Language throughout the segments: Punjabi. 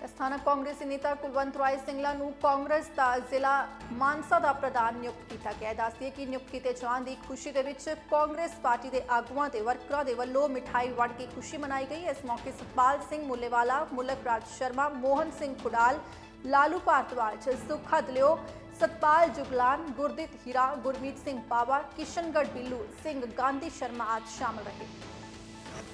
ਸਥਾਨਕ ਕਾਂਗਰਸੀ ਨੇਤਾ ਕੁਲਵੰਤ ਰਾਏ ਸਿੰਗਲਾ ਨੂੰ ਕਾਂਗਰਸ ਦਾ ਜ਼ਿਲ੍ਹਾ ਮਾਨਸਾ ਦਾ ਪ੍ਰਧਾਨ ਨਿਯੁਕਤ ਕੀਤਾ ਗਿਆ। ਹੈ ਦੱਸਦੀਏ ਕਿ ਨਿਯੁਕਤ ਕੀਤੇ ਜਾਣ ਦੀ ਖੁਸ਼ੀ ਦੇ ਵਿੱਚ ਕਾਂਗਰਸ ਪਾਰਟੀ ਦੇ ਆਗੂਆਂ ਤੇ ਵਰਕਰਾਂ ਦੇ ਵੱਲੋਂ ਮਿਠਾਈ ਵੰਡ ਕੇ ਖੁਸ਼ੀ ਮਨਾਈ ਗਈ। ਇਸ ਮੌਕੇ ਸਤਪਾਲ ਸਿੰਘ ਮੁੱਲੇਵਾਲਾ ਮੁਲਕ ਰਾਜ ਸ਼ਰਮਾ, ਮੋਹਨ ਸਿੰਘ ਖੁਡਾਲ, ਲਾਲੂ ਭਾਰਤਵਾਜ ਸੁਖਾ ਦਲਿਓ, ਸਤਪਾਲ ਜੁਗਲਾਨ, ਗੁਰਦੀਪ ਹੀਰਾ, ਗੁਰਮੀਤ ਸਿੰਘ ਪਾਵਾ ਕਿਸ਼ਨਗੜ ਬਿੱਲੂ ਸਿੰਘ, ਗਾਂਧੀ ਸ਼ਰਮਾ ਆਦਿ ਸ਼ਾਮਲ ਰਹੇ।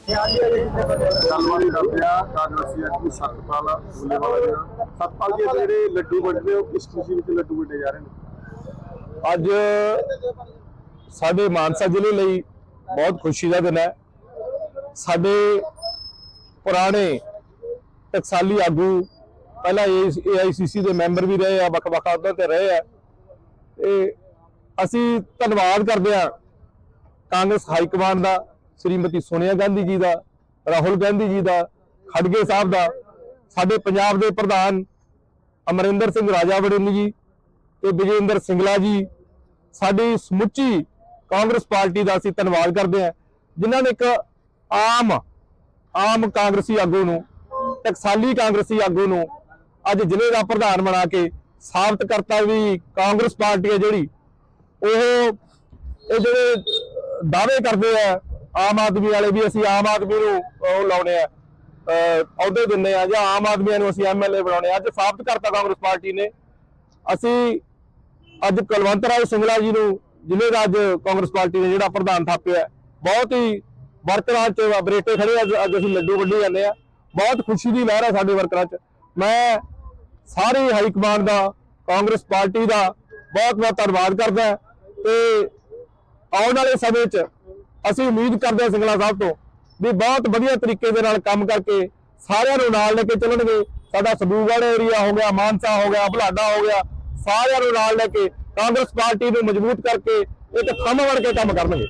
ਗੱਲਬਾਤ ਕਰਦੇ ਆ ਕਾਂਗਰਸੀ ਆਗੂ ਸਤਪਾਲ ਬੁੱਲੇਵਾਲਾ ਜੀ ਨਾਲ। ਸਤਪਾਲ ਜੀ ਇਹ ਜਿਹੜੇ ਲੱਡੂ ਵੰਡਦੇ ਹੋ, ਕਿਸ ਖੁਸ਼ੀ ਵਿੱਚ ਲੱਡੂ ਵੰਡੇ ਜਾ ਰਹੇ ਨੇ? ਅੱਜ ਸਾਡੇ ਮਾਨਸਾ ਜ਼ਿਲ੍ਹੇ ਲਈ ਬਹੁਤ ਖੁਸ਼ੀ ਦਾ ਦਿਨ ਹੈ। ਸਾਡੇ ਪੁਰਾਣੇ ਟਕਸਾਲੀ ਆਗੂ, ਪਹਿਲਾਂ ਏਆਈਸੀਸੀ ਦੇ ਮੈਂਬਰ ਵੀ ਰਹੇ ਆ, ਵੱਖ-ਵੱਖ ਅਹੁਦਿਆਂ ਤੇ ਰਹੇ ਆ। ਤੇ ਅਸੀਂ ਧੰਨਵਾਦ ਕਰਦੇ ਆ ਕਾਂਗਰਸ ਹਾਈ ਕਮਾਂਡ ਦਾ। ਸ੍ਰੀਮਤੀ ਸੋਨੀਆ ਗਾਂਧੀ ਜੀ ਦਾ, ਰਾਹੁਲ ਗਾਂਧੀ ਜੀ ਦਾ, ਖੜਗੇ ਸਾਹਿਬ ਦਾ, ਸਾਡੇ ਪੰਜਾਬ ਦੇ ਪ੍ਰਧਾਨ ਅਮਰਿੰਦਰ ਸਿੰਘ ਰਾਜਾ ਵੜਿੰਗ ਜੀ ਤੇ ਵਿਜੇਂਦਰ ਸਿੰਗਲਾ ਜੀ, ਸਾਡੀ ਸਮੁੱਚੀ ਕਾਂਗਰਸ ਪਾਰਟੀ ਦਾ ਅਸੀਂ ਧੰਨਵਾਦ ਕਰਦੇ ਹਾਂ, ਜਿਨ੍ਹਾਂ ਨੇ ਇੱਕ ਆਮ ਆਮ ਕਾਂਗਰਸੀ ਆਗੂ ਨੂੰ, ਟਕਸਾਲੀ ਕਾਂਗਰਸੀ ਆਗੂ ਨੂੰ ਅੱਜ ਜ਼ਿਲ੍ਹੇ ਦਾ ਪ੍ਰਧਾਨ ਬਣਾ ਕੇ ਸਾਬਤ ਕਰਤਾ ਵੀ ਕਾਂਗਰਸ ਪਾਰਟੀ ਹੈ ਜਿਹੜੀ, ਉਹ, ਇਹ ਜਿਹੜੇ ਦਾਅਵੇ ਕਰਦੇ ਆ ਆਮ ਆਦਮੀ ਵਾਲੇ ਵੀ ਅਸੀਂ ਆਮ ਆਦਮੀ ਨੂੰ ਉਹ ਲਾਉਣੇ ਆ। ਅਹੁਦੇ ਦਿੰਦੇ ਆ ਜਾਂ ਆਮ ਆਦਮੀਆਂ ਨੂੰ ਅਸੀਂ ਐਮਐਲਏ ਬਣਾਉਣੇ ਆ। ਅੱਜ ਸਾਬਤ ਕਰਤਾ ਕਾਂਗਰਸ ਪਾਰਟੀ ਨੇ। ਅਸੀਂ ਅੱਜ ਕੁਲਵੰਤ ਰਾਏ ਸਿੰਗਲਾ ਜੀ ਨੂੰ, ਜ਼ਿਲ੍ਹੇ ਦਾ ਅੱਜ ਕਾਂਗਰਸ ਪਾਰਟੀ ਨੇ ਜਿਹੜਾ ਪ੍ਰਧਾਨ ਥਾਪਿਆ, ਬਹੁਤ ਹੀ ਵਰਕਰਾਂ ਚ ਬਰੇਟੇ ਖੜੇ ਅੱਜ ਅੱਜ ਅਸੀਂ ਲੱਡੂ ਵੰਡੀ ਜਾਂਦੇ ਆ। ਬਹੁਤ ਖੁਸ਼ੀ ਦੀ ਲਹਿਰ ਹੈ ਸਾਡੇ ਵਰਕਰਾਂ ਚ। ਮੈਂ ਸਾਰੇ ਹਾਈ ਕਮਾਂਡ ਦਾ, ਕਾਂਗਰਸ ਪਾਰਟੀ ਦਾ ਬਹੁਤ ਬਹੁਤ ਧੰਨਵਾਦ ਕਰਦਾ। ਹਾਂ ਤੇ ਆਉਣ ਵਾਲੇ ਸਮੇਂ 'ਚ ਅਸੀਂ ਉਮੀਦ ਕਰਦੇ ਹਾਂ ਸਿੰਗਲਾ ਸਾਹਿਬ ਤੋਂ ਵੀ ਬਹੁਤ ਵਧੀਆ ਤਰੀਕੇ ਦੇ ਨਾਲ ਕੰਮ ਕਰਕੇ ਸਾਰਿਆਂ ਨੂੰ ਨਾਲ ਲੈ ਕੇ ਚੱਲਣਗੇ। ਸਾਡਾ ਸਬੂਗੜ ਏਰੀਆ ਹੋ ਗਿਆ, ਮਾਨਸਾ ਹੋ ਗਿਆ, ਬੁਲਾਡਾ ਹੋ ਗਿਆ, ਸਾਰਿਆਂ ਨੂੰ ਨਾਲ ਲੈ ਕੇ ਕਾਂਗਰਸ ਪਾਰਟੀ ਨੂੰ ਮਜ਼ਬੂਤ ਕਰਕੇ ਇੱਕ ਥੰਮ ਬਣ ਕੇ ਕੰਮ ਕਰਨਗੇ।